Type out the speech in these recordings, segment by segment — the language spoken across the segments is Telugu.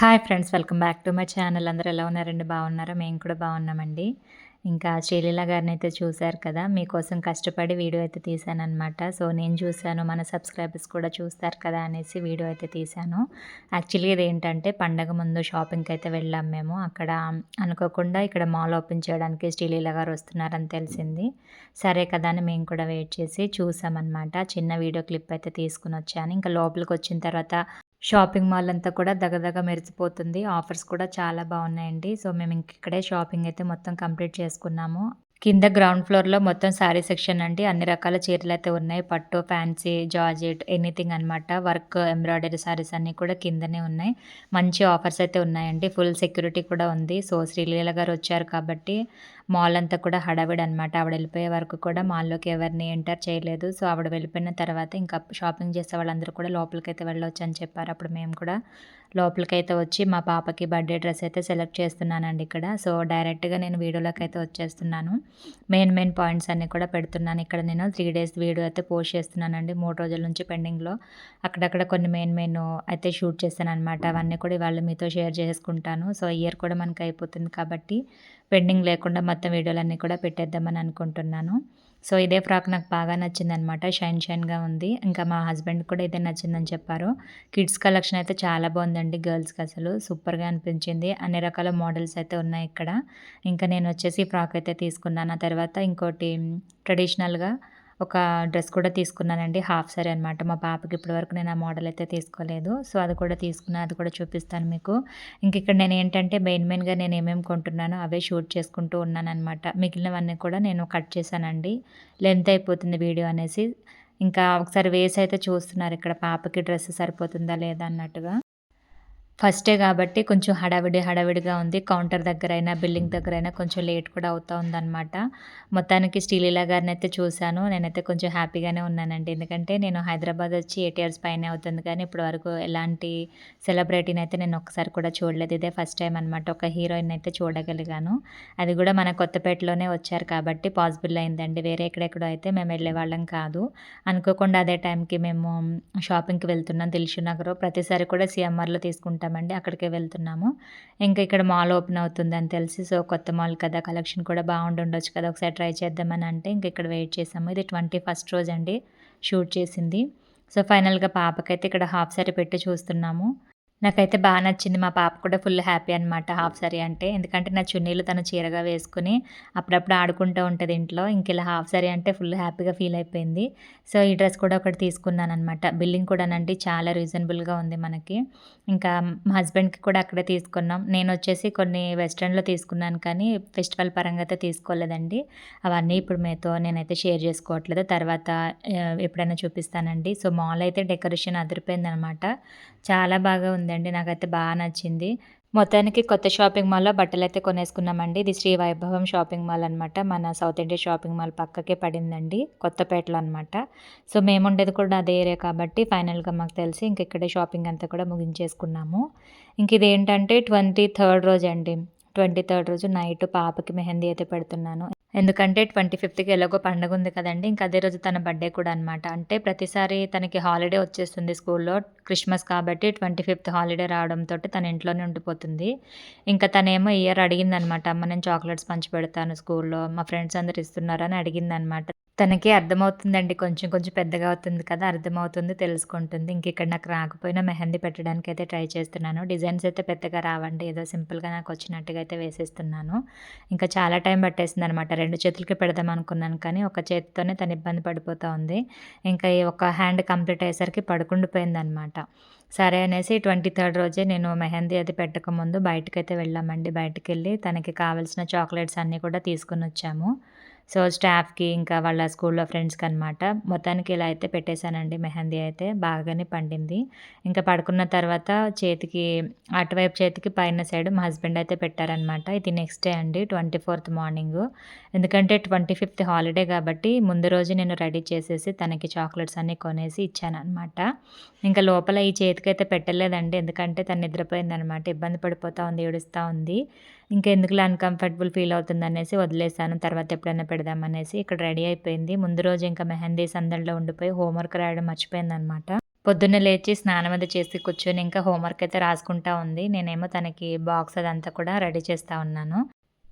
Hi friends welcome back to my channel అందరూ ఎలా ఉన్నారండి? బాగున్నారా? మేము కూడా బాగున్నామండి. ఇంకా శ్రీలీల గారిని అయితే చూశారు కదా? మీకోసం కష్టపడి వీడియో అయితే తీశానమాట సో నేను చూశాను మన సబ్స్క్రైబర్స్ కూడా చూస్తారు కదా అనేసి వీడియో అయితే తీశాను. యాక్చువల్లీ ఇది ఏంటంటే పండగ ముందు షాపింగ్కి అయితే వెళ్ళాం మేము. అక్కడ అనుకోకుండా ఇక్కడ మాల్ ఓపెన్ చేయడానికి శ్రీలీల గారు వస్తున్నారని తెలిసింది. సరే కదా అని మేము కూడా వెయిట్ చేసి చూసామన్నమాట. చిన్న వీడియో క్లిప్ అయితే తీసుకుని వచ్చాను. ఇంకా లోపలికి వచ్చిన తర్వాత షాపింగ్ మాల్ అంతా కూడా దగదగ మెరిసిపోతుంది. ఆఫర్స్ కూడా చాలా బాగున్నాయండి. సో మేము ఇంక ఇక్కడే షాపింగ్ అయితే మొత్తం కంప్లీట్ చేసుకున్నాము. కింద గ్రౌండ్ ఫ్లోర్లో మొత్తం శారీ సెక్షన్ అండి. అన్ని రకాల చీరలు అయితే ఉన్నాయి. పట్టు ఫ్యాన్సీ జార్జెట్ ఎనీథింగ్ అనమాట వర్క్ ఎంబ్రాయిడరీ శారీస్ అన్నీ కూడా కిందనే ఉన్నాయి. మంచి ఆఫర్స్ అయితే ఉన్నాయండి. ఫుల్ సెక్యూరిటీ కూడా ఉంది. సో శ్రీలీల గారు వచ్చారు కాబట్టి మాల్ అంతా కూడా హడావిడి అనమాట ఆవిడ వెళ్ళిపోయే వరకు కూడా మాల్లోకి ఎవరిని ఎంటర్ చేయలేదు. సో ఆవిడ వెళ్ళిపోయిన తర్వాత ఇంకా షాపింగ్ చేసే వాళ్ళందరూ కూడా లోపలికి అయితే వెళ్ళొచ్చు అని చెప్పారు అప్పుడు మేము కూడా. లోపలికి అయితే వచ్చి మా పాపకి బర్త్డే డ్రెస్ అయితే సెలెక్ట్ చేస్తున్నానండి ఇక్కడ. సో డైరెక్ట్గా నేను వీడియోలోకి అయితే వచ్చేస్తున్నాను. మెయిన్ మెయిన్ పాయింట్స్ అన్నీ కూడా పెడుతున్నాను. ఇక్కడ నేను త్రీ డేస్ వీడియో అయితే పోస్ట్ చేస్తున్నానండి. మూడు రోజుల నుంచి పెండింగ్లో. అక్కడక్కడ కొన్ని మెయిన్ మెయిన్ అయితే షూట్ చేస్తాను అనమాట అవన్నీ కూడా ఇవాళ మీతో షేర్ చేసుకుంటాను. సో ఇయర్ కూడా మనకి అయిపోతుంది కాబట్టి పెండింగ్ లేకుండా మొత్తం వీడియోలన్నీ కూడా పెట్టేద్దామని అనుకుంటున్నాను. సో ఇదే ఫ్రాక్ నాకు బాగా నచ్చిందనమాట. షైన్ షైన్గా ఉంది. ఇంకా మా హస్బెండ్ కూడా ఇదే నచ్చిందని చెప్పారు. కిడ్స్ కలెక్షన్ అయితే చాలా బాగుందండి గర్ల్స్కి అసలు. సూపర్గా అనిపించింది. అన్ని రకాల మోడల్స్ అయితే ఉన్నాయి ఇక్కడ. ఇంకా నేను వచ్చేసి ఫ్రాక్ అయితే తీసుకున్నాను. ఆ తర్వాత ఇంకోటి ట్రెడిషనల్గా ఒక డ్రెస్ కూడా తీసుకున్నానండి. హాఫ్ సారీ అనమాట మా పాపకి ఇప్పటి వరకు నేను ఆ మోడల్ అయితే తీసుకోలేదు. సో అది కూడా తీసుకున్నా అది కూడా చూపిస్తాను మీకు. ఇంక ఇక్కడ నేను ఏంటంటే మెయిన్ మెయిన్గా నేను ఏమేమి కొంటున్నానో అవే షూట్ చేసుకుంటూ ఉన్నాను అనమాట మిగిలినవన్నీ కూడా నేను కట్ చేశానండి. లెంత్ అయిపోతుంది వీడియో అనేసి. ఇంకా ఒకసారి వేసి అయితే చూస్తున్నారు ఇక్కడ పాపకి డ్రెస్ సరిపోతుందా లేదా అన్నట్టుగా. ఫస్టే కాబట్టి కొంచెం హడావిడి హడావిడిగా ఉంది. కౌంటర్ దగ్గర అయినా బిల్డింగ్ దగ్గర అయినా కొంచెం లేట్ కూడా అవుతూ ఉందన్నమాట. మొత్తానికి స్టీలీలా గారిని అయితే చూశాను. నేనైతే కొంచెం హ్యాపీగానే ఉన్నానండి. ఎందుకంటే నేను హైదరాబాద్ వచ్చి ఎయిట్ ఇయర్స్ పైన అవుతుంది కానీ ఇప్పటి వరకు ఎలాంటి సెలబ్రిటీని అయితే నేను ఒక్కసారి కూడా చూడలేదు. ఇదే ఫస్ట్ టైం అనమాట ఒక హీరోయిన్ అయితే చూడగలిగాను. అది కూడా మన కొత్తపేటలోనే వచ్చారు కాబట్టి పాసిబుల్ అయిందండి. వేరే ఎక్కడెక్కడో అయితే మేము వెళ్ళే వాళ్ళం కాదు. అనుకోకుండా అదే టైంకి మేము షాపింగ్కి వెళ్తున్నాం. దిల్షు నగర్ ప్రతిసారి కూడా సిఎంఆర్లో తీసుకుంటాం. ఉంటామండి అక్కడికే వెళ్తున్నాము. ఇంకా ఇక్కడ మాల్ ఓపెన్ అవుతుందని తెలిసి సో కొత్త మాల్ కదా కలెక్షన్ కూడా బాగుండి ఉండొచ్చు కదా ఒకసారి ట్రై చేద్దామని అంటే ఇంక ఇక్కడ వెయిట్ చేసాము. ఇది ట్వంటీ ఫస్ట్ రోజు అండి షూట్ చేసింది. సో ఫైనల్గా పాపకైతే ఇక్కడ హాఫ్ సారీ పెట్టి చూస్తున్నాము. నాకైతే బాగా నచ్చింది. మా పాప కూడా ఫుల్ హ్యాపీ అనమాట హాఫ్ సారీ అంటే. ఎందుకంటే నా చున్నీలు తను చీరగా వేసుకుని అప్పుడప్పుడు ఆడుకుంటూ ఉంటుంది ఇంట్లో. ఇంక ఇలా హాఫ్ సారీ అంటే ఫుల్ హ్యాపీగా ఫీల్ అయిపోయింది. సో ఈ డ్రెస్ కూడా ఒకటి తీసుకున్నాను అనమాట బిల్లింగ్ కూడానండి చాలా రీజనబుల్గా ఉంది మనకి. ఇంకా మా హస్బెండ్కి కూడా అక్కడే తీసుకున్నాం. నేను వచ్చేసి కొన్ని వెస్ట్రన్లో తీసుకున్నాను కానీ ఫెస్టివల్ పరంగా అయితే తీసుకోలేదండి. అవన్నీ ఇప్పుడు మీతో నేనైతే షేర్ చేసుకోవట్లేదు. తర్వాత ఎప్పుడైనా చూపిస్తానండి. సో మాల్ అయితే డెకరేషన్ అదిరిపోయింది అనమాట చాలా బాగా ఉంది. ఉందండి నాకైతే బాగా నచ్చింది. మొత్తానికి కొత్త షాపింగ్ మాల్లో బట్టలు అయితే కొనేసుకున్నామండి. ఇది శ్రీ వైభవం షాపింగ్ మాల్ అనమాట మన సౌత్ ఇండియా షాపింగ్ మాల్ పక్కకే పడిందండి. కొత్తపేటలో అనమాట సో మేము ఉండేది కూడా అదే ఏరియా కాబట్టి ఫైనల్గా మాకు తెలిసి ఇంక ఇక్కడే షాపింగ్ అంతా కూడా ముగించేసుకున్నాము. ఇంక ఇది ఏంటంటే ట్వంటీ థర్డ్ రోజు అండి ట్వంటీ థర్డ్ రోజు నైట్ పాపకి మెహందీ అయితే పెడుతున్నాను. ఎందుకంటే ట్వంటీ ఫిఫ్త్కి ఎలాగో పండుగ ఉంది కదండి ఇంకా అదే రోజు తన బర్త్డే కూడా అనమాట అంటే ప్రతిసారి తనకి హాలిడే వచ్చేస్తుంది స్కూల్లో క్రిస్మస్ కాబట్టి ట్వంటీ ఫిఫ్త్ హాలిడే రావడంతో తన ఇంట్లోనే ఉండిపోతుంది. ఇంకా తనేమో ఇయర్ అడిగిందనమాట అమ్మ నేను చాక్లెట్స్ పంచి పెడతాను స్కూల్లో మా ఫ్రెండ్స్ అందరు ఇస్తున్నారని అడిగిందనమాట తనకి అర్థమవుతుందండి. కొంచెం కొంచెం పెద్దగా అవుతుంది కదా అర్థమవుతుంది తెలుసుకుంటుంది. ఇంక ఇక్కడ నాకు రాకపోయినా మెహందీ పెట్టడానికి అయితే ట్రై చేస్తున్నాను. డిజైన్స్ అయితే పెద్దగా రావండి. ఏదో సింపుల్గా నాకు వచ్చినట్టుగా అయితే వేసేస్తున్నాను. ఇంకా చాలా టైం పట్టేసింది అనమాట రెండు చేతులకి పెడదాం అనుకున్నాను కానీ ఒక చేతితోనే తను ఇబ్బంది పడిపోతూ ఉంది. ఇంకా ఒక హ్యాండ్ కంప్లీట్ అయ్యేసరికి పడుకుండిపోయింది అనమాట సరే అనేసి ట్వంటీ థర్డ్ రోజే నేను మెహందీ అది పెట్టకముందు బయటకైతే వెళ్ళామండి. బయటకు వెళ్ళి తనకి కావాల్సిన చాక్లెట్స్ అన్నీ కూడా తీసుకుని వచ్చాము. సో స్టాఫ్కి ఇంకా వాళ్ళ స్కూల్లో ఫ్రెండ్స్కి అనమాట మొత్తానికి ఇలా అయితే పెట్టేశానండి మెహందీ అయితే. బాగానే పండింది. ఇంకా పడుకున్న తర్వాత చేతికి అటువైపు చేతికి పైన సైడ్ మా హస్బెండ్ అయితే పెట్టారనమాట ఇది నెక్స్ట్ డే అండి ట్వంటీ ఫోర్త్ మార్నింగ్. ఎందుకంటే ట్వంటీ ఫిఫ్త్ హాలిడే కాబట్టి ముందు రోజు నేను రెడీ చేసేసి తనకి చాక్లెట్స్ అన్నీ కొనేసి ఇచ్చానమాట ఇంకా లోపల ఈ చేతికి అయితే పెట్టలేదండి. ఎందుకంటే తను నిద్రపోయిందనమాట ఇబ్బంది పడిపోతూ ఉంది ఏడుస్తూ ఉంది. ఇంకా ఎందుకులా అన్కంఫర్టబుల్ ఫీల్ అవుతుంది అనేసి వదిలేసాను తర్వాత ఎప్పుడైనా పెడదామనేసి ఇక్కడ రెడీ అయిపోయింది. ముందు రోజు ఇంకా మెహందీ సందడిలో ఉండిపోయి హోంవర్క్ రాయడం మర్చిపోయింది అనమాట పొద్దున్నే లేచి స్నానం అది చేసి కూర్చొని ఇంకా హోంవర్క్ అయితే రాసుకుంటా ఉంది. నేనేమో తనకి బాక్స్ అదంతా కూడా రెడీ చేస్తూ ఉన్నాను.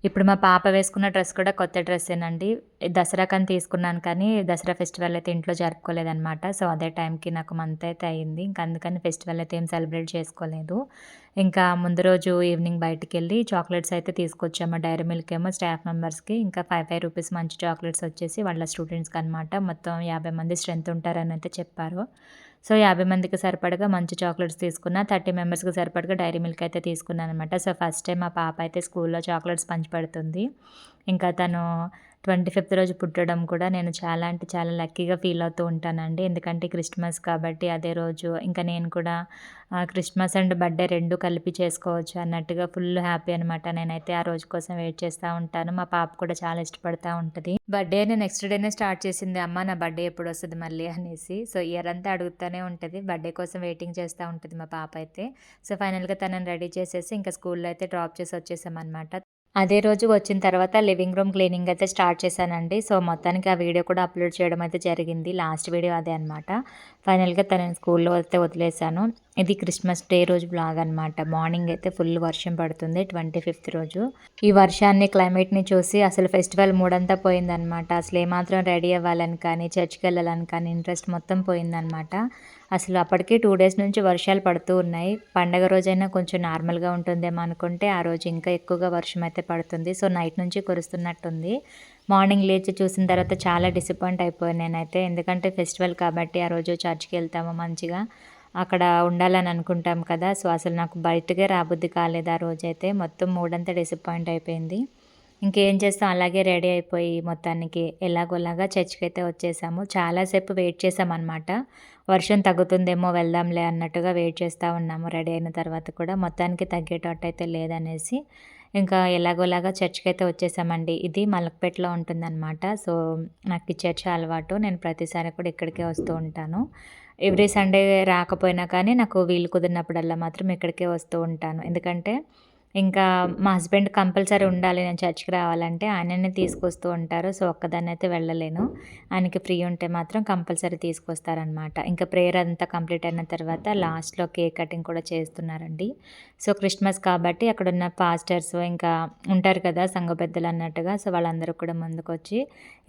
ఇప్పుడు మా పాప వేసుకున్న డ్రెస్ కూడా కొత్త డ్రెస్సేనండి. దసరాకని తీసుకున్నాను కానీ దసరా ఫెస్టివల్ అయితే ఇంట్లో జరుపుకోలేదనమాట సో అదే టైంకి నాకు మంత్ అయితే అయింది ఇంకా అందుకని ఫెస్టివల్ అయితే ఏం సెలబ్రేట్ చేసుకోలేదు. ఇంకా ముందు రోజు ఈవినింగ్ బయటికి వెళ్ళి చాక్లెట్స్ అయితే తీసుకొచ్చాము డైరీ మిల్క్ ఏమో స్టాఫ్ మెంబర్స్కి ఇంకా ఫైవ్ ఫైవ్ రూపీస్ మంచి చాక్లెట్స్ వచ్చేసి వాళ్ళ స్టూడెంట్స్కి అనమాట మొత్తం యాభై మంది స్ట్రెంత్ ఉంటారని అయితే చెప్పారు. సో యాభై మందికి సరిపడగా మంచి చాక్లెట్స్ తీసుకున్న థర్టీ మెంబర్స్కి సరిపడగా డైరీ మిల్క్ అయితే తీసుకున్నాను అనమాట సో ఫస్ట్ టైం మా పాప అయితే స్కూల్లో చాక్లెట్స్ పంచిపెడుతుంది ఇంకా తను ట్వంటీ ఫిఫ్త్ రోజు పుట్టడం కూడా నేను చాలా అంటే చాలా లక్కీగా ఫీల్ అవుతూ ఉంటానండి. ఎందుకంటే క్రిస్మస్ కాబట్టి అదే రోజు ఇంకా నేను కూడా క్రిస్మస్ అండ్ బర్త్డే రెండు కలిపి చేసుకోవచ్చు అన్నట్టుగా ఫుల్ హ్యాపీ అనమాట నేనైతే ఆ రోజు కోసం వెయిట్ చేస్తూ ఉంటాను. మా పాప కూడా చాలా ఇష్టపడతా ఉంటుంది. బర్త్డే నేను నెక్స్ట్ డేనే స్టార్ట్ చేసింది. అమ్మ నా బర్త్డే ఎప్పుడు వస్తుంది మళ్ళీ అనేసి. సో ఇయర్ అంతా అడుగుతూనే ఉంటుంది. బర్త్డే కోసం వెయిటింగ్ చేస్తూ ఉంటుంది మా పాప అయితే. సో ఫైనల్గా తనని రెడీ చేసేసి ఇంకా స్కూల్లో అయితే డ్రాప్ చేసి వచ్చేసామన్నమాట. అదే రోజు వచ్చిన తర్వాత లివింగ్ రూమ్ క్లీనింగ్ అయితే స్టార్ట్ చేశానండి. సో మొత్తానికి ఆ వీడియో కూడా అప్లోడ్ చేయడం అయితే జరిగింది. లాస్ట్ వీడియో అదే అనమాట ఫైనల్గా తనని స్కూల్లో అయితే వదిలేశాను. ఇది క్రిస్మస్ డే రోజు బ్లాగ్ అనమాట మార్నింగ్ అయితే ఫుల్ వర్షం పడుతుంది. ట్వంటీ ఫిఫ్త్ రోజు. ఈ వర్షాన్ని క్లైమేట్ని చూసి అసలు ఫెస్టివల్ మూడంతా పోయిందనమాట అసలు ఏమాత్రం రెడీ అవ్వాలని కానీ చర్చ్కి వెళ్ళాలని కానీ ఇంట్రెస్ట్ మొత్తం పోయిందనమాట అసలు అప్పటికే టూ డేస్ నుంచి వర్షాలు పడుతూ ఉన్నాయి. పండగ రోజైనా కొంచెం నార్మల్గా ఉంటుందేమో అనుకుంటే ఆ రోజు ఇంకా ఎక్కువగా వర్షం అయితే పడుతుంది. సో నైట్ నుంచి కురుస్తున్నట్టుంది. మార్నింగ్ లేచి చూసిన తర్వాత చాలా డిసప్పాయింట్ అయిపోయాను నేనైతే. ఎందుకంటే ఫెస్టివల్ కాబట్టి ఆ రోజు చర్చ్కి వెళ్తాము మంచిగా. అక్కడ ఉండాలని అనుకుంటాం కదా సో అసలు నాకు బయటకే రాబుద్ది కాలేదు ఆ రోజైతే. మొత్తం మూడంతా డిసప్పాయింట్ అయిపోయింది. ఇంకేం చేస్తాం? అలాగే రెడీ అయిపోయి మొత్తానికి ఎలాగోలాగా చర్చ్కి అయితే వచ్చేసాము. చాలాసేపు వెయిట్ చేసామన్నమాట వర్షం తగ్గుతుందేమో వెళ్దాంలే అన్నట్టుగా వెయిట్ చేస్తూ ఉన్నాము. రెడీ అయిన తర్వాత కూడా మొత్తానికి తగ్గేటట్టు అయితే లేదనేసి. ఇంకా ఎలాగోలాగా చర్చ్కి అయితే వచ్చేసామండి. ఇది మలక్పేటలో ఉంటుందన్నమాట. సో నాకు ఈ చర్చ్ అలవాటు. నేను ప్రతిసారి కూడా ఇక్కడికే వస్తూ ఉంటాను. ఎవ్రీ సండే రాకపోయినా కానీ నాకు వీలు కుదిరినప్పుడల్లా మాత్రం ఇక్కడికే వస్తూ ఉంటాను. ఎందుకంటే ఇంకా మా హస్బెండ్ కంపల్సరీ ఉండాలి నేను చర్చ్కి రావాలంటే ఆయననే తీసుకొస్తూ ఉంటారు. సో ఒక్కదాన్ని అయితే వెళ్ళలేను. ఆయనకి ఫ్రీ ఉంటే మాత్రం కంపల్సరీ తీసుకొస్తారనమాట ఇంకా ప్రేయర్ అంతా కంప్లీట్ అయిన తర్వాత లాస్ట్లో కేక్ కటింగ్ కూడా చేస్తున్నారండి. సో క్రిస్మస్ కాబట్టి అక్కడ ఉన్న పాస్టర్స్ ఇంకా ఉంటారు కదా సంఘ పెద్దలు అన్నట్టుగా సో వాళ్ళందరూ కూడా ముందుకు వచ్చి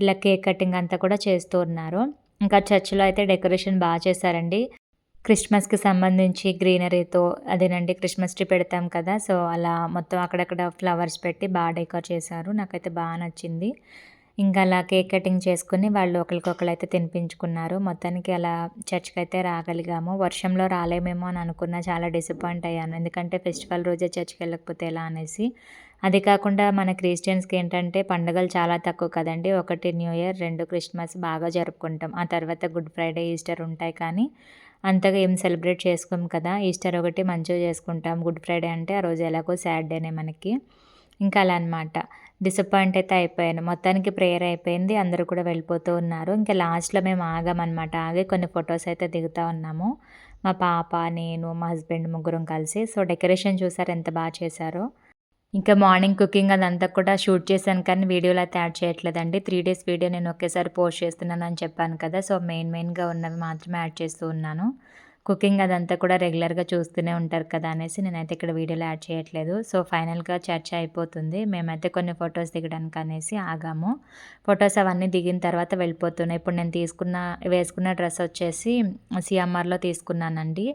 ఇలా కేక్ కటింగ్ అంతా కూడా చేస్తూ ఉన్నారు. ఇంకా చర్చిలో అయితే డెకరేషన్ బాగా చేశారండి. క్రిస్మస్కి సంబంధించి గ్రీనరీతో అదేనండి క్రిస్మస్ ట్రీ పెడతాం కదా సో అలా మొత్తం అక్కడక్కడ ఫ్లవర్స్ పెట్టి బాగా డెకర్ చేశారు. నాకైతే బాగా నచ్చింది. ఇంకా అలా కేక్ కటింగ్ చేసుకుని వాళ్ళు ఒకరికొకరు అయితే తినిపించుకున్నారు. మొత్తానికి అలా చర్చ్కి అయితే రాగలిగాము. వర్షంలో రాలేమేమో అని అనుకున్నా చాలా డిసప్పాయింట్ అయ్యాను. ఎందుకంటే ఫెస్టివల్ రోజే చర్చ్కి వెళ్ళకపోతే ఎలా అనేసి. అది కాకుండా మన క్రిస్టియన్స్కి ఏంటంటే పండుగలు చాలా తక్కువ కదండి. ఒకటి న్యూ ఇయర్ రెండు క్రిస్మస్ బాగా జరుపుకుంటాం. ఆ తర్వాత గుడ్ ఫ్రైడే ఈస్టర్ ఉంటాయి కానీ అంతగా ఏం సెలబ్రేట్ చేసుకోం కదా ఈస్టర్ ఒకటి మంచిగా చేసుకుంటాం గుడ్ ఫ్రైడే అంటే ఆ రోజు ఎలాగో సాటర్డేనే మనకి. ఇంకా అలా అనమాట డిసప్పాయింట్ అయితే అయిపోయాను. మొత్తానికి ప్రేయర్ అయిపోయింది అందరూ కూడా వెళ్ళిపోతూ ఉన్నారు. ఇంకా లాస్ట్లో మేము ఆగామన్నమాట ఆగి కొన్ని ఫొటోస్ అయితే దిగుతూ ఉన్నాము. మా పాప నేను మా హస్బెండ్ ముగ్గురం కలిసి. సో డెకరేషన్ చూసారు ఎంత బాగా చేశారో. ఇంకా మార్నింగ్ కుకింగ్ అదంతా కూడా షూట్ చేశాను కానీ వీడియోలో అయితే యాడ్ చేయట్లేదండి. త్రీ డేస్ వీడియో నేను ఒకేసారి పోస్ట్ చేస్తున్నాను అని చెప్పాను కదా సో మెయిన్ మెయిన్గా ఉన్నవి మాత్రమే యాడ్ చేస్తూ ఉన్నాను. కుకింగ్ అదంతా కూడా రెగ్యులర్గా చూస్తూనే ఉంటారు కదా అనేసి నేనైతే ఇక్కడ వీడియోలో యాడ్ చేయట్లేదు. సో ఫైనల్గా చర్చ అయిపోతుంది. మేమైతే కొన్ని ఫొటోస్ దిగడానికి అనేసి ఆగాము. ఫొటోస్ అవన్నీ దిగిన తర్వాత వెళ్ళిపోతున్నాయి ఇప్పుడు నేను తీసుకున్న వేసుకున్న డ్రెస్ వచ్చేసి సిఎంఆర్లో తీసుకున్నానండి.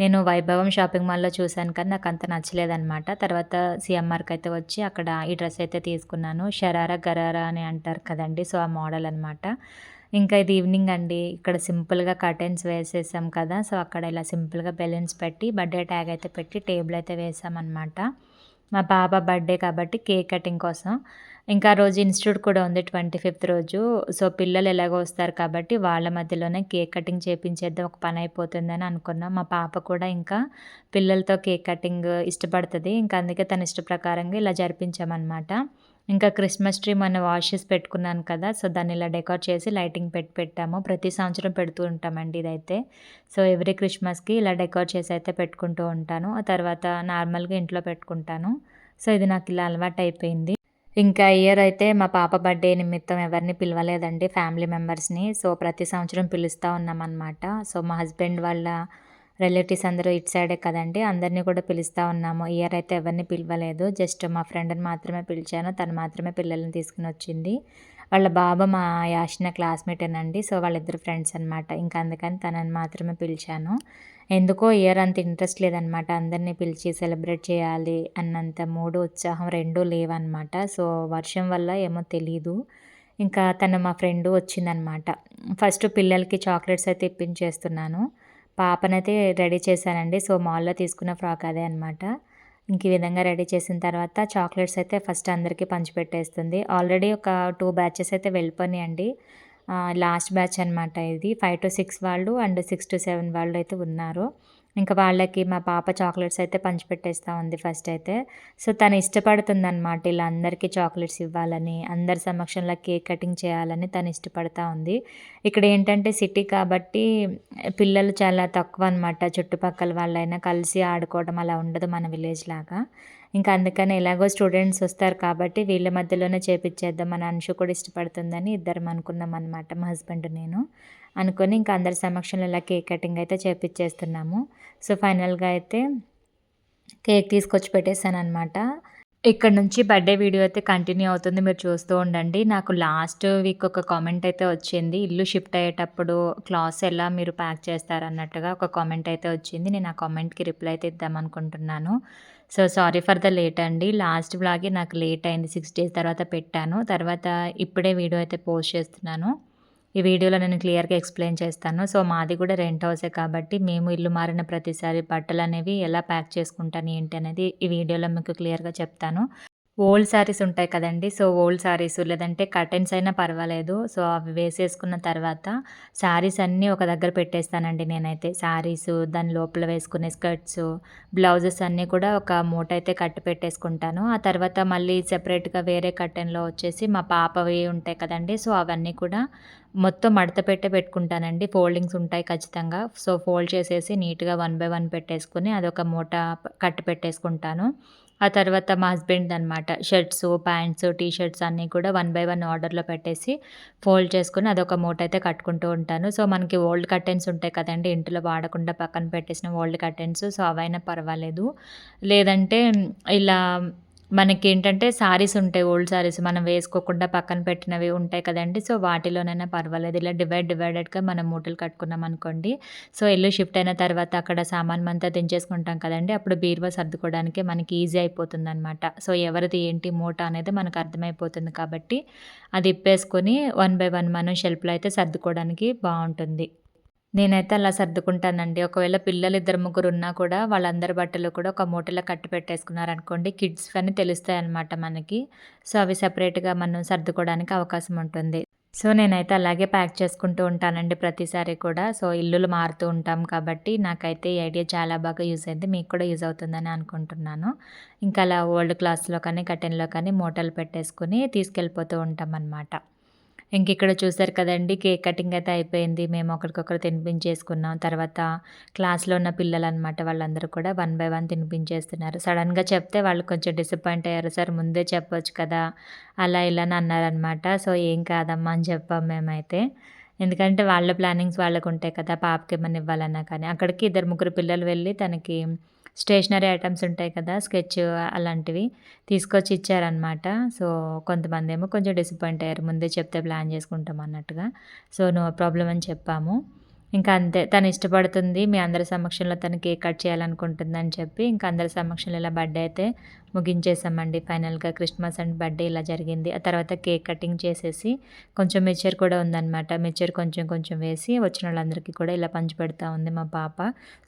నేను వైభవం షాపింగ్ మాల్లో చూశాను కానీ నాకు అంత నచ్చలేదనమాట తర్వాత సిఎంఆర్కి అయితే వచ్చి అక్కడ ఈ డ్రెస్ అయితే తీసుకున్నాను. షరారా గరారా అని అంటారు కదండి. సో ఆ మోడల్ అనమాట ఇంకా ఇది ఈవినింగ్ అండి. ఇక్కడ సింపుల్గా కర్టెన్స్ వేసేసాం కదా. సో అక్కడ ఇలా సింపుల్గా బెలూన్స్ పెట్టి బర్త్డే ట్యాగ్ అయితే పెట్టి టేబుల్ అయితే వేసామన్నమాట. మా పాప బర్త్డే కాబట్టి కేక్ కటింగ్ కోసం. ఇంకా రోజు ఇన్స్టిట్యూట్ కూడా ఉంది ట్వంటీ ఫిఫ్త్ రోజు. సో పిల్లలు ఎలాగో వస్తారు కాబట్టి వాళ్ళ మధ్యలోనే కేక్ కటింగ్ చేపించేద్దాం ఒక పని అయిపోతుందని అనుకున్నాం. మా పాప కూడా ఇంకా పిల్లలతో కేక్ కటింగ్ ఇష్టపడుతుంది. ఇంకా అందుకే తన ఇష్ట ప్రకారంగా ఇలా జరిపించామన్నమాట. ఇంకా క్రిస్మస్ ట్రీ మొన్న వాష్ చేసి పెట్టుకున్నాను కదా సో దాన్ని ఇలా డెకోర్ చేసి లైటింగ్ పెట్టి పెట్టాము. ప్రతి సంవత్సరం పెడుతూ ఉంటామండి ఇదైతే. సో ఎవ్రీ క్రిస్మస్కి ఇలా డెకోర్ చేసి అయితే పెట్టుకుంటూ ఉంటాను. ఆ తర్వాత నార్మల్గా ఇంట్లో పెట్టుకుంటాను. సో ఇది నాకు ఇలా అలవాటు అయిపోయింది. ఇంకా ఇయర్ అయితే మా పాప బర్త్‌డే నిమిత్తం ఎవరిని పిలవలేదండి ఫ్యామిలీ మెంబర్స్‌ని. సో, ప్రతి సంవత్సరం పిలుస్తా ఉన్నామనమాట. సో, మా హస్బెండ్ వాళ్ళ రిలేటివ్స్ అందరూ ఇటు సైడే కదండి అందరిని కూడా పిలుస్తా ఉన్నాము. ఇయర్ అయితే ఎవరిని పిలవలేదు. జస్ట్ మా ఫ్రెండ్‌ని మాత్రమే పిలిచాను. తను మాత్రమే పిల్లల్ని తీసుకుని వచ్చింది వాళ్ళ బాబు మా యాషిన క్లాస్‌మేటేనండి. సో, వాళ్ళిద్దరు ఫ్రెండ్స్ అనమాట. ఇంకా అందుకని తనని మాత్రమే పిలిచాను. ఎందుకో ఇయర్ అంత ఇంట్రెస్ట్ లేదనమాట. అందరిని పిలిచి సెలబ్రేట్ చేయాలి అన్నంత మూడు, ఉత్సాహం రెండూ లేవన్నమాట సో, వర్షం వల్ల ఏమో తెలీదు. ఇంకా తను మా ఫ్రెండు వచ్చిందనమాట. ఫస్ట్ పిల్లలకి చాక్లెట్స్ అయితే ఇప్పించేస్తున్నాను. పాపనైతే రెడీ చేశానండి. సో, మాల్‌లో తీసుకున్న ఫ్రాక్ అదే అనమాట. ఇంక ఈ విధంగా రెడీ చేసిన తర్వాత చాక్లెట్స్ అయితే ఫస్ట్ అందరికీ పంచిపెట్టేస్తుంది. ఆల్రెడీ ఒక టూ బ్యాచెస్ అయితే వెళ్ళిపోయినాయండి. లాస్ట్ బ్యాచ్ అనమాట ఇది. 5-6 వాళ్ళు అండ్ 6-7 వాళ్ళు అయితే ఉన్నారు. ఇంకా వాళ్ళకి మా పాప చాక్లెట్స్ అయితే పంచిపెట్టేస్తా ఉంది ఫస్ట్ అయితే. సో, తను ఇష్టపడుతుందనమాట ఇలా అందరికీ చాక్లెట్స్ ఇవ్వాలని, అందరి సమక్షంలో కేక్ కటింగ్ చేయాలని తను ఇష్టపడతా ఉంది. ఇక్కడ ఏంటంటే సిటీ కాబట్టి పిల్లలు చాలా తక్కువ అనమాట. చుట్టుపక్కల వాళ్ళైనా కలిసి ఆడుకోవడం అలా ఉండదు మన విలేజ్ లాగా. ఇంకా అందుకని ఎలాగో స్టూడెంట్స్ వస్తారు కాబట్టి వీళ్ళ మధ్యలోనే చేపిచ్చేద్దాం మన అంశు కూడా ఇష్టపడుతుందని ఇద్దరం అనుకున్నాం అనమాట. మా హస్బెండ్ నేను. అనుకొని ఇంకా అందరి సమక్షంలో ఇలా కేక్ కటింగ్ అయితే చేపిచ్చేస్తున్నాము. సో, ఫైనల్‌గా అయితే కేక్ తీసుకొచ్చి పెట్టేసాననమాట. ఇక్కడ నుంచి బర్త్‌డే వీడియో అయితే కంటిన్యూ అవుతుంది. మీరు చూస్తూ ఉండండి. నాకు లాస్ట్ వీక్ ఒక కామెంట్ అయితే వచ్చింది. ఇల్లు షిఫ్ట్ అయ్యేటప్పుడు క్లాత్స్ ఎలా మీరు ప్యాక్ చేస్తారన్నట్టుగా ఒక కామెంట్ అయితే వచ్చింది. నేను ఆ కామెంట్‌కి రిప్లై అయితే ఇద్దామనుకుంటున్నాను. So, sorry for the late అండి. లాస్ట్ బ్లాగే నాకు లేట్ అయింది. సిక్స్ డేస్ తర్వాత పెట్టాను. తర్వాత ఇప్పుడే వీడియో అయితే పోస్ట్ చేస్తున్నాను. ఈ వీడియోలో నేను క్లియర్‌గా ఎక్స్‌ప్లెయిన్ చేస్తాను. సో, మాది కూడా రెంట్ హౌసే కాబట్టి మేము ఇల్లు మారిన ప్రతిసారి బట్టలు అనేవి ఎలా ప్యాక్ చేసుకుంటాను ఏంటి అనేది ఈ వీడియోలో మీకు క్లియర్‌గా చెప్తాను. ఓల్డ్ శారీస్ ఉంటాయి కదండీ! సో, ఓల్డ్ శారీస్ లేదంటే కర్టెన్స్ అయినా పర్వాలేదు. సో, అవి వేసేసుకున్న తర్వాత శారీస్ అన్నీ ఒక దగ్గర పెట్టేస్తానండి నేనైతే. శారీసు, దాని లోపల వేసుకునే స్కర్ట్స్ బ్లౌజెస్ అన్నీ కూడా ఒక మూట అయితే కట్టి పెట్టేసుకుంటాను. ఆ తర్వాత మళ్ళీ సెపరేట్‌గా వేరే కర్టెన్‌లో వచ్చేసి మా పాపవి ఉంటాయి కదండీ! సో, అవన్నీ కూడా మొత్తం మడత పెట్టే పెట్టుకుంటానండి. ఫోల్డింగ్స్ ఉంటాయి ఖచ్చితంగా. సో, ఫోల్డ్ చేసేసి నీట్‌గా వన్ బై వన్ పెట్టేసుకొని అదొక మూట కట్టి పెట్టేసుకుంటాను. ఆ తర్వాత మా హస్బెండ్‌దనమాట. షర్ట్స్ ప్యాంట్స్ టీ షర్ట్స్ అన్నీ కూడా వన్ బై వన్ ఆర్డర్‌లో పెట్టేసి ఫోల్డ్ చేసుకుని అదొక మూట అయితే కట్టుకుంటూ ఉంటాను. సో, మనకి ఓల్డ్ కర్టెన్స్ ఉంటాయి కదండీ! ఇంట్లో వాడకుండా పక్కన పెట్టేసిన ఓల్డ్ కర్టెన్స్. సో, అవైనా పర్వాలేదు. లేదంటే ఇలా మనకేంటంటే శారీస్ ఉంటాయి. ఓల్డ్ శారీస్ మనం వేసుకోకుండా పక్కన పెట్టినవి ఉంటాయి కదండీ! సో, వాటిలోనైనా పర్వాలేదు. ఇలా డివైడ్ డివైడెడ్‌గా మనం మూటలు కట్టుకున్నాం అనుకోండి సో, ఇల్లు షిఫ్ట్ అయిన తర్వాత అక్కడ సామానంతా దించేసుకుంటాం కదండీ! అప్పుడు బీరువా సర్దుకోవడానికి మనకి ఈజీ అయిపోతుంది అనమాట సో, ఎవరిది ఏంటి మూట అనేది మనకు అర్థమైపోతుంది కాబట్టి అది ఇప్పేసుకొని వన్ బై వన్ మనం షెల్ఫ్‌లో అయితే సర్దుకోవడానికి బాగుంటుంది నేనైతే అలా సర్దుకుంటానండి. ఒకవేళ పిల్లలు ఇద్దరు ముగ్గురు ఉన్నా కూడా వాళ్ళందరి బట్టలు కూడా ఒక మూటలో కట్టి పెట్టేసుకున్నారనుకోండి తెలుస్తాయి తెలుస్తాయన్నమాట మనకి. సో, అవి సెపరేట్‌గా మనం సర్దుకోవడానికి అవకాశం ఉంటుంది. సో, నేనైతే అలాగే ప్యాక్ చేసుకుంటూ ఉంటానండి ప్రతిసారి కూడా. సో, ఇల్లులు మారుతూ ఉంటాం కాబట్టి నాకైతే ఈ ఐడియా చాలా బాగా యూజ్ అయింది. మీకు కూడా యూజ్ అవుతుందని అనుకుంటున్నాను. ఇంకా అలా ఓల్డ్ క్లాస్లో కానీ, కటెన్లో కానీ మూటలు పెట్టేసుకొని తీసుకెళ్ళిపోతూ ఉంటాం అన్నమాట ఇంక ఇక్కడ చూసారు కదండి కేక్ కటింగ్ అయితే అయిపోయింది. మేము ఒకరికొకరు తినిపించేసుకున్నాం. తర్వాత క్లాస్‌లో ఉన్న పిల్లలనమాట వాళ్ళందరూ కూడా వన్ బై వన్ తినిపించేస్తున్నారు. సడన్గా చెప్తే వాళ్ళు కొంచెం డిసప్పాయింట్ అయ్యారు. సార్ ముందే చెప్పొచ్చు కదా! అలా ఇలా అని అన్నారనమాట. సో, ఏం కాదమ్మా అని చెప్పాం మేమైతే. ఎందుకంటే వాళ్ళ ప్లానింగ్స్ వాళ్ళకు ఉంటాయి కదా! పాపకి ఏమైనా ఇవ్వాలన్నా కానీ. అక్కడికి ఇద్దరు ముగ్గురు పిల్లలు వెళ్ళి తనకి స్టేషనరీ ఐటమ్స్ ఉంటాయి కదా! స్కెచ్ అలాంటివి తీసుకొచ్చి ఇచ్చారనమాట. సో, కొంతమందేమో కొంచెం డిసప్పాయింట్ అయ్యారు. ముందే చెప్తే ప్లాన్ చేసుకుంటాం అన్నట్టుగా. సో, నో ప్రాబ్లమ్ అని చెప్పాము. ఇంకా అంతే తను ఇష్టపడుతుంది. మీ అందరి సమక్షంలో తను కేక్ కట్ చేయాలనుకుంటుందని చెప్పి ఇంకా అందరి సమక్షంలో ఇలా బర్త్‌డే అయితే ముగించేసామండి. ఫైనల్‌గా క్రిస్మస్ అండ్ బర్త్‌డే ఇలా జరిగింది. ఆ తర్వాత కేక్ కటింగ్ చేసేసి కొంచెం మిక్చర్ కూడా ఉందన్నమాట మిక్చర్ కొంచెం కొంచెం వేసి వచ్చిన వాళ్ళందరికీ కూడా ఇలా పంచిపెడతా ఉంది మా పాప.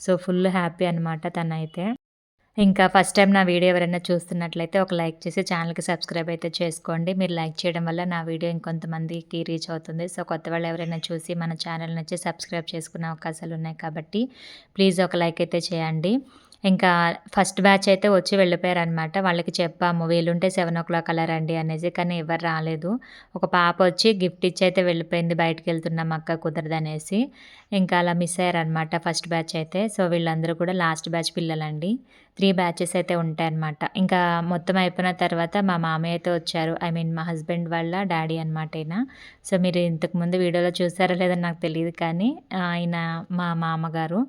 సో, ఫుల్ హ్యాపీ అనమాట తనైతే. ఇంకా ఫస్ట్ టైం నా వీడియో ఎవరైనా చూస్తున్నట్లయితే ఒక లైక్ చేసి ఛానల్‌కి సబ్స్క్రైబ్ అయితే చేసుకోండి. మీరు లైక్ చేయడం వల్ల నా వీడియో ఇంకొంతమందికి రీచ్ అవుతుంది. సో, కొత్త వాళ్ళు ఎవరైనా చూసి మన ఛానల్ నచ్చి సబ్స్క్రైబ్ చేసుకునే అవకాశాలు ఉన్నాయి కాబట్టి ప్లీజ్ ఒక లైక్ అయితే చేయండి. ఇంకా ఫస్ట్ బ్యాచ్ అయితే వచ్చి వెళ్ళిపోయారు అనమాట వాళ్ళకి చెప్పాము వీలుంటే 7:00 అలా రండి అనేసి. కానీ ఎవరు రాలేదు. ఒక పాప వచ్చి గిఫ్ట్ ఇచ్చి అయితే వెళ్ళిపోయింది. బయటికెళ్తున్నాం అక్క కుదరదనేసి. ఇంకా అలా మిస్ అయ్యారనమాట ఫస్ట్ బ్యాచ్ అయితే. సో, వీళ్ళందరూ కూడా లాస్ట్ బ్యాచ్ పిల్లలండి. త్రీ బ్యాచెస్ అయితే ఉంటాయన్నమాట. ఇంకా మొత్తం అయిపోయిన తర్వాత మా మామయ్య అయితే వచ్చారు. ఐ మీన్ మా హస్బెండ్ వాళ్ళ డాడీ అనమాట ఈయన. సో, మీరు ఇంతకుముందు వీడియోలో చూసారో లేదో నాకు తెలియదు కానీ ఆయన మా మామగారు.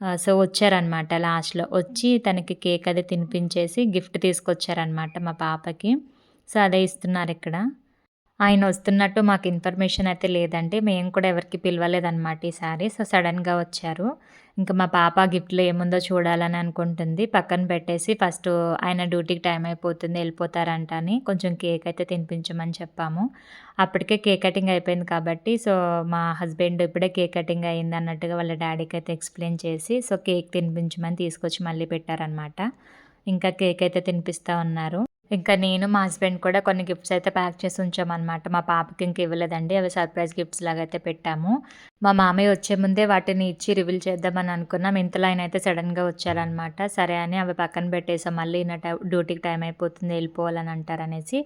సో, వచ్చారనమాట లాస్ట్‌లో. వచ్చి తనకి కేక్ అది తినిపించేసి గిఫ్ట్ తీసుకొచ్చారనమాట మా పాపకి. సో, అదే ఇస్తున్నారు ఇక్కడ ఆయన వస్తున్నట్టు మాకు ఇన్ఫర్మేషన్ అయితే లేదండి. మేము కూడా ఎవరికీ పిలవలేదనమాట ఈసారి. సో, సడన్గా వచ్చారు. ఇంకా మా పాప గిఫ్ట్‌లో ఏముందో చూడాలని అనుకుంటుంది. పక్కన పెట్టేసి ఫస్ట్ ఆయన డ్యూటీకి టైం అయిపోతుంది వెళ్ళిపోతారంట అని కొంచెం కేక్ అయితే తినిపించమని చెప్పాము. అప్పటికే కేక్ కటింగ్ అయిపోయింది కాబట్టి సో, మా హస్బెండ్ ఇప్పుడే కేక్ కటింగ్ అయింది అన్నట్టుగా వాళ్ళ డాడీకి అయితే ఎక్స్‌ప్లెయిన్ చేసి సో, కేక్ తినిపించమని తీసుకొచ్చి మళ్ళీ పెట్టారనమాట. ఇంకా కేక్ అయితే తినిపిస్తా ఉన్నారు. ఇంకా నేను మా హస్బెండ్ కూడా కొన్ని గిఫ్ట్స్ అయితే ప్యాక్ చేసి ఉంచామనమాట. మా పాపకి ఇంక ఇవ్వలేదండి. అవి సర్ప్రైజ్ గిఫ్ట్స్ లాగా అయితే పెట్టాము. మా మామయ్య వచ్చే ముందే వాటిని ఇచ్చి రివీల్ చేద్దామని అనుకున్నాం. ఇంతలో ఆయన అయితే సడన్గా వచ్చారనమాట. సరే అని అవి పక్కన పెట్టేసాం. మళ్ళీ నా టై డ్యూటీకి టైం అయిపోతుంది వెళ్ళిపోవాలని అంటారనేసి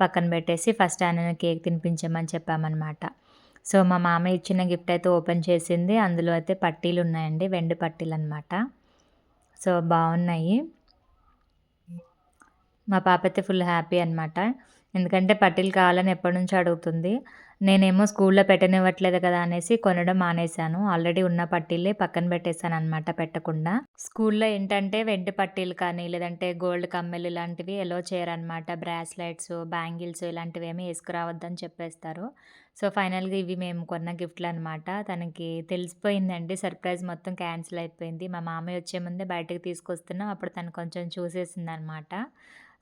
పక్కన పెట్టేసి ఫస్ట్ ఆయన కేక్ తినిపించమని చెప్పామనమాట. సో, మా మామయ్య ఇచ్చిన గిఫ్ట్ అయితే ఓపెన్ చేసింది. అందులో అయితే పట్టీలు ఉన్నాయండి. వెండి పట్టీలు అనమాట సో, బాగున్నాయి మా పాప అయితే ఫుల్ హ్యాపీ అనమాట. ఎందుకంటే పట్టీలు కావాలని ఎప్పటినుంచో అడుగుతుంది. నేనేమో స్కూల్‌లో పెట్టనివ్వట్లేదు కదా అనేసి కొనడం మానేశాను. ఆల్రెడీ ఉన్న పట్టీలే పక్కన పెట్టేసాననమాట పెట్టకుండా. స్కూల్‌లో ఏంటంటే వెండి పట్టీలు కానీ, లేదంటే గోల్డ్ కమ్మెలు ఇలాంటివి ఎలో చేయరనమాట. బ్రాస్లెట్స్, బ్యాంగిల్స్ ఇలాంటివి ఏమి వేసుకురావద్దని చెప్పేస్తారు. సో, ఫైనల్‌గా ఇవి మేము కొన్న గిఫ్ట్లు అనమాట తనకి తెలిసిపోయిందండి. సర్ప్రైజ్ మొత్తం క్యాన్సిల్ అయిపోయింది. మా మామయ్య వచ్చే ముందే బయటకి తీసుకొస్తున్నాం. అప్పుడు తను కొంచెం చూసేసింది అనమాట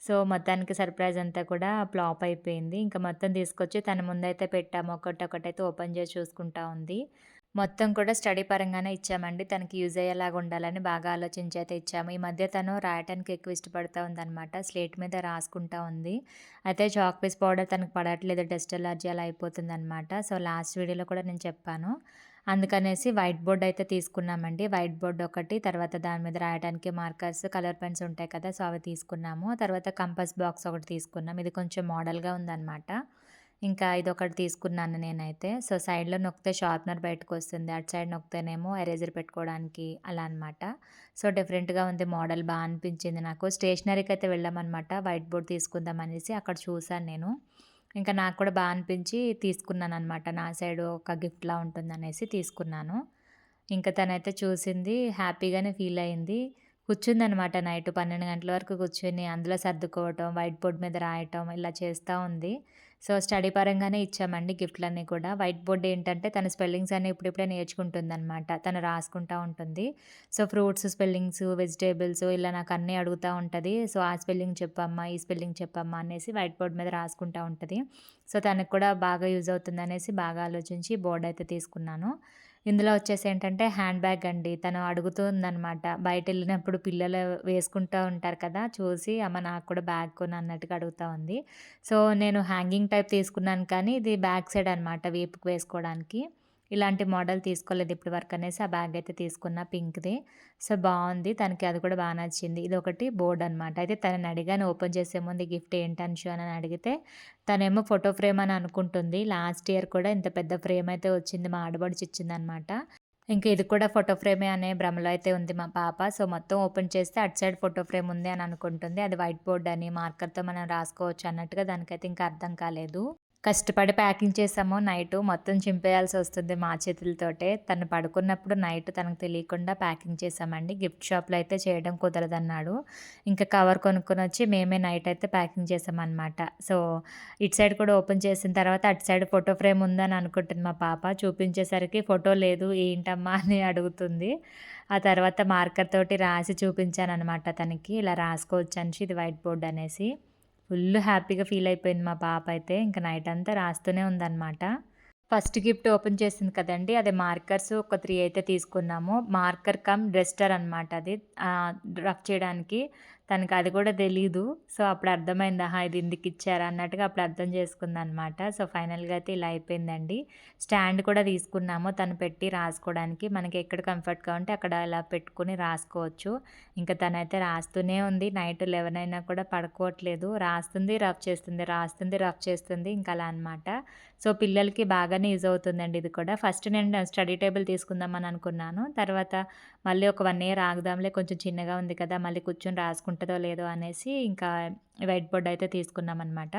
సో, మొత్తానికి సర్ప్రైజ్ అంతా కూడా ఫ్లాప్ అయిపోయింది. ఇంక మొత్తం తీసుకొచ్చి తన ముందైతే పెట్టాము. ఒక్కటొక్కటైతే ఓపెన్ చేసి చూసుకుంటా ఉంది. మొత్తం కూడా స్టడీ పరంగానే ఇచ్చామండి. తనకి యూజ్ అయ్యేలాగా ఉండాలని బాగా ఆలోచించి అయితే ఇచ్చాము. ఈ మధ్య తను రాయటానికి ఎక్కువ ఇష్టపడతా ఉందనమాట. స్లేట్ మీద రాసుకుంటా ఉంది. అయితే చాక్ పీస్ పౌడర్ తనకు పడట్లేదు. డస్ట్ అలర్జీ అలా అయిపోతుందనమాట. సో, లాస్ట్ వీడియోలో కూడా నేను చెప్పాను. అందుకనేసి వైట్ బోర్డ్ అయితే తీసుకున్నామండి. వైట్ బోర్డ్ ఒకటి, తర్వాత దాని మీద రాయడానికి మార్కర్స్, కలర్ పెన్స్ ఉంటాయి కదా! సో, అవి తీసుకున్నాము. తర్వాత కంపస్ బాక్స్ ఒకటి తీసుకున్నాం. ఇది కొంచెం మోడల్‌గా ఉందనమాట. ఇంకా ఇది ఒకటి తీసుకున్నాను నేనైతే. సో, సైడ్‌లో నొక్కితే షార్ప్‌నర్ బయటకొస్తుంది. అటు సైడ్ నొక్కితేనేమో ఎరేజర్ పెట్టుకోవడానికి అలా అనమాట. సో, డిఫరెంట్‌గా ఉంది మోడల్ బాగా అనిపించింది నాకు. స్టేషనరీకి అయితే వెళ్ళామన్నమాట వైట్ బోర్డ్ తీసుకుందాం అనేసి అక్కడ చూసాను నేను. ఇంకా నాకు కూడా బాగా అనిపించి తీసుకున్నాను అనమాట నా సైడ్ ఒక గిఫ్ట్‌లా ఉంటుందనేసి తీసుకున్నాను. ఇంకా తనైతే చూసింది. హ్యాపీగానే ఫీల్ అయింది. కూర్చుందనమాట నైట్ 12 గంటల వరకు కూర్చొని అందులో సర్దుకోవటం, వైట్ బోర్డ్ మీద రాయటం ఇలా చేస్తూ ఉంది. సో, స్టడీ పరంగానే ఇచ్చామండి గిఫ్ట్‌లన్నీ కూడా. వైట్ బోర్డ్ ఏంటంటే తన స్పెల్లింగ్స్ అన్నీ ఇప్పుడిప్పుడే నేర్చుకుంటుందన్నమాట తను రాసుకుంటూ ఉంటుంది. సో, ఫ్రూట్స్ స్పెల్లింగ్స్, వెజిటేబుల్స్ ఇలా నాకు అన్నీ అడుగుతా ఉంటుంది సో, ఆ స్పెల్లింగ్ చెప్పమ్మా, ఈ స్పెల్లింగ్ చెప్పమ్మా అనేసి వైట్ బోర్డ్ మీద రాసుకుంటూ ఉంటుంది సో, తనకు కూడా బాగా యూజ్ అవుతుంది అనేసి బాగా ఆలోచించి బోర్డ్ అయితే తీసుకున్నాను. ఇందులో వచ్చేసి ఏంటంటే హ్యాండ్ బ్యాగ్ అండి. తను అడుగుతుందనమాట. బయటెళ్ళినప్పుడు పిల్లలు వేసుకుంటూ ఉంటారు కదా! చూసి అమ్మ నాకు కూడా బ్యాగ్ కొని అన్నట్టుగా అడుగుతూ ఉంది. సో, నేను హ్యాంగింగ్ టైప్ తీసుకున్నాను కానీ ఇది బ్యాక్ సైడ్ అనమాట వేపుకు వేసుకోవడానికి. ఇలాంటి మోడల్ తీసుకోలేదు ఇప్పటి వరకు అనేసి ఆ బ్యాగ్ అయితే తీసుకున్న పింక్‌ది. సో, బాగుంది తనకి అది కూడా బాగా నచ్చింది. ఇది ఒకటి బోర్డ్ అనమాట. అయితే తనని అడిగాను ఓపెన్ చేసే ముందు ఈ గిఫ్ట్ ఏంటి అని అడిగితే తనేమో ఫోటో ఫ్రేమ్ అని అనుకుంటుంది. లాస్ట్ ఇయర్ కూడా ఇంత పెద్ద ఫ్రేమ్ అయితే వచ్చింది. మా ఆడబడిచి ఇచ్చిందనమాట. ఇంకా ఇది కూడా ఫోటో ఫ్రేమే అనే భ్రమలో అయితే ఉంది మా పాప. సో, మొత్తం ఓపెన్ చేస్తే అటు సైడ్ ఫోటో ఫ్రేమ్ ఉంది అని అనుకుంటుంది. అది వైట్ బోర్డ్ అని మార్కర్‌తో మనం రాసుకోవచ్చు అన్నట్టుగా దానికైతే ఇంకా అర్థం కాలేదు. కష్టపడి ప్యాకింగ్ చేసాము నైట్ మొత్తం చింపేయాల్సి వస్తుంది మా చేతులతోటే. తను పడుకున్నప్పుడు నైట్ తనకు తెలియకుండా ప్యాకింగ్ చేసామండి గిఫ్ట్ షాప్‌లో అయితే చేయడం కుదరదన్నాడు. ఇంకా కవర్ కొనుక్కొని వచ్చి మేమే నైట్ అయితే ప్యాకింగ్ చేసామన్నమాట సో, ఇటు సైడ్ కూడా ఓపెన్ చేసిన తర్వాత అటు సైడ్ ఫోటో ఫ్రేమ్ ఉందని అనుకుంటుంది మా పాప. చూపించేసరికి ఫోటో లేదు ఏంటమ్మా అని అడుగుతుంది. ఆ తర్వాత మార్కర్ తోటి రాసి చూపించాను అనమాట తనకి. ఇలా రాసుకోవచ్చు అనేసి ఇది వైట్ బోర్డ్ అనేసి. ఫుల్ హ్యాపీగా ఫీల్ అయిపోయింది మా పాప అయితే. ఇంక నైట్ అంతా రాస్తూనే ఉందన్నమాట ఫస్ట్ గిఫ్ట్ ఓపెన్ చేసింది కదండీ! అది మార్కర్స్ ఒక త్రీ అయితే తీసుకున్నాము. మార్కర్ కమ్ డస్టర్ అనమాట అది. రఫ్ చేయడానికి. తనకు అది కూడా తెలీదు. సో, అప్పుడు అర్థమైంది. ఆహా! ఇది ఇందుకిచ్చారా అన్నట్టుగా అప్పుడు అర్థం చేసుకుందనమాట. సో, ఫైనల్‌గా అయితే ఇలా అయిపోయిందండి. స్టాండ్ కూడా తీసుకున్నాము తను పెట్టి రాసుకోవడానికి. మనకి ఎక్కడ కంఫర్ట్‌గా ఉంటే అక్కడ ఇలా పెట్టుకొని రాసుకోవచ్చు. ఇంకా తనైతే రాస్తూనే ఉంది. నైట్ 11 అయినా కూడా పడుకోవట్లేదు. రాస్తుంది, రఫ్ చేస్తుంది, రాస్తుంది, రఫ్ చేస్తుంది. ఇంక అలా అనమాట. సో, పిల్లలకి బాగానే యూజ్ అవుతుందండి ఇది కూడా. ఫస్ట్ నేను స్టడీ టేబుల్ తీసుకుందామని అనుకున్నాను. తర్వాత మళ్ళీ ఒక వన్ ఇయర్ ఆగుదాంలే కొంచెం చిన్నగా ఉంది కదా! మళ్ళీ కూర్చొని రాసుకుంటుందో లేదో అనేసి ఇంకా వైట్ బోర్డ్ అయితే తీసుకున్నాం అనమాట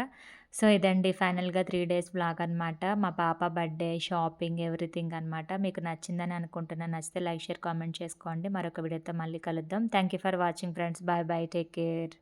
సో, ఇదండి ఫైనల్‌గా త్రీ డేస్ బ్లాగ్ అనమాట. మా పాప బర్త్‌డే, షాపింగ్ ఎవ్రీథింగ్ అనమాట. మీకు నచ్చిందని అనుకుంటున్నాను. నచ్చితే లైక్, షేర్, కామెంట్ చేసుకోండి. మరొక వీడియోతో మళ్ళీ కలుద్దాం. Thank you for watching friends. Bye bye. Take care.